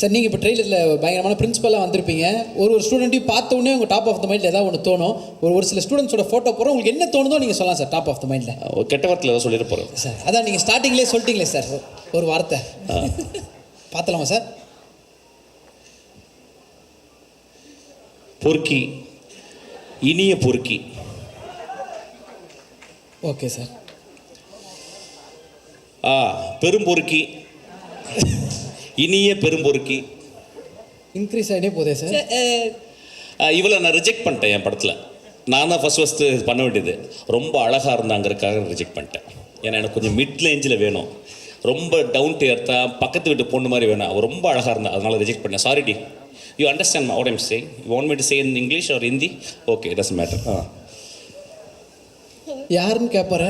Sir நீங்கள் இப்போ ட்ரெயிலரில் பயங்கரமான பிரின்சிபலாக வந்திருப்பீங்க. ஒரு ஒரு ஸ்டூடெண்ட்டையும் பார்த்த உடனே உங்கள் டாப் ஆஃப் த மைண்டில் ஏதாவது ஒன்று தோணும். ஒரு ஒரு சில ஸ்டூடெண்ட்ஸோட ஃபோட்டோ போகிறோம் உங்களுக்கு என்ன தோணுதோ நீங்கள் சொல்லலாம் சார் டாப் ஆஃப் த மைண்டில் கெட்ட வார்த்தையில் ஏதோ சொல்லிட போகிறேன் சார் அதான் நீங்கள் ஸ்டார்டிங்லேயே சொல்லிட்டீங்களே சார் ஒரு வார்த்தை. பார்த்தலாமா சார் பொறுக்கி. இனிய பொறுக்கி. ஓகே சார் ஆ பெரும்பொறுக்கி இனிய பெரும்பொறுக்கி இன்க்ரீஸ் ஆகிட்டே போதே சார் இவளை நான் ரிஜெக்ட் பண்ணிட்டேன் என் படத்தில். நான் தான் ஃபஸ்ட் ஃபஸ்ட்டு பண்ண வேண்டியது. ரொம்ப அழகாக இருந்தாங்கிறதுக்காக ரிஜெக்ட் பண்ணிட்டேன். ஏன்னா எனக்கு கொஞ்சம் மிட் ரேஞ்சில் வேணும். ரொம்ப டவுன் டு எர்த்தா பக்கத்து வீட்டு பொண்ணு மாதிரி வேணும். அவள் ரொம்ப அழகாக இருந்தா அதனால ரிஜெக்ட் பண்ணேன். Sorry D. You understand what I'm say you want me to say in English or Hindi okay does matter ஆ யாருன்னு கேட்பாரு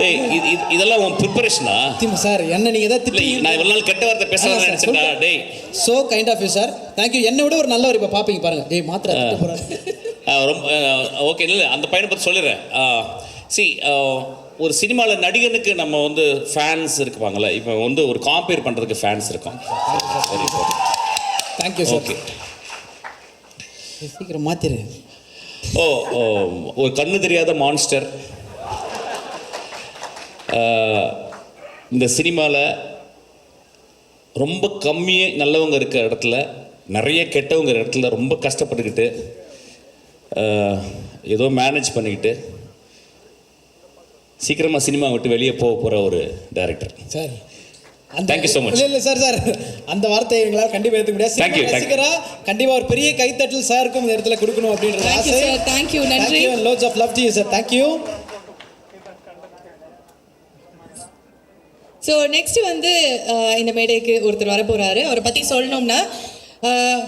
ஏய் இது இது- இதெல்லாம் உன் ப்ரிப்பரேஷனா திம் சார் என்ன நீங்கள் ஏதாவது இல்லை திட்டி நான் இவ்வளோ நாள் கெட்ட வார்த்தை பேசலாம் நினச்சேன்டா டேய். So kind of you sir thank you என்னை விட ஒரு நல்லவர் இப்போ பார்ப்பீங்க பாருங்க. டேய் மாத்திரை திட்ட போகிறாரு ஆ, ரொம்ப ஓகே இல்லை அந்த பையனை பற்றி சொல்லிடுறேன். சி ஒரு சினிமாவில் நடிகனுக்கு நம்ம வந்து ஃபேன்ஸ் இருக்குவாங்கல்ல இப்போ வந்து ஒரு காம்பேர் பண்ணுறதுக்கு ஃபேன்ஸ் இருக்கும். தேங்க்யூ சார் ஓகே சீக்கிரம் மாற்றிரு ஓ ஓ, ஒரு கண்ணு தெரியாத மான்ஸ்டர் இந்த சினிமாவில் ரொம்ப கம்மியே நல்லவங்க இருக்க இடத்துல நிறைய கெட்டவங்க இடத்துல ரொம்ப கஷ்டப்பட்டுக்கிட்டு ஏதோ மேனேஜ் பண்ணிக்கிட்டு சீக்கிரமாக சினிமா விட்டு வெளியே போக போகிற ஒரு director sir you so much. இல்ல இல்ல சார் சார் அந்த வார்த்தையை எங்களால் கண்டிப்பா ஏற்றுக்க முடியாது Thank you, cinema thank you. ரசிகரா கண்டிப்பா ஒரு பெரிய கைத்தட்டல் சாருக்கும் இந்த இடத்துல கொடுக்கணும் அப்படின்ற Thank you, ஆசை sir. Thank you. நன்றி. Lots of love to you sir thank so next வந்து uh, இந்த மேடைக்கு ஒருத்தர் வர போகிறாரு அவரை பத்தி சொல்லணும்னா uh,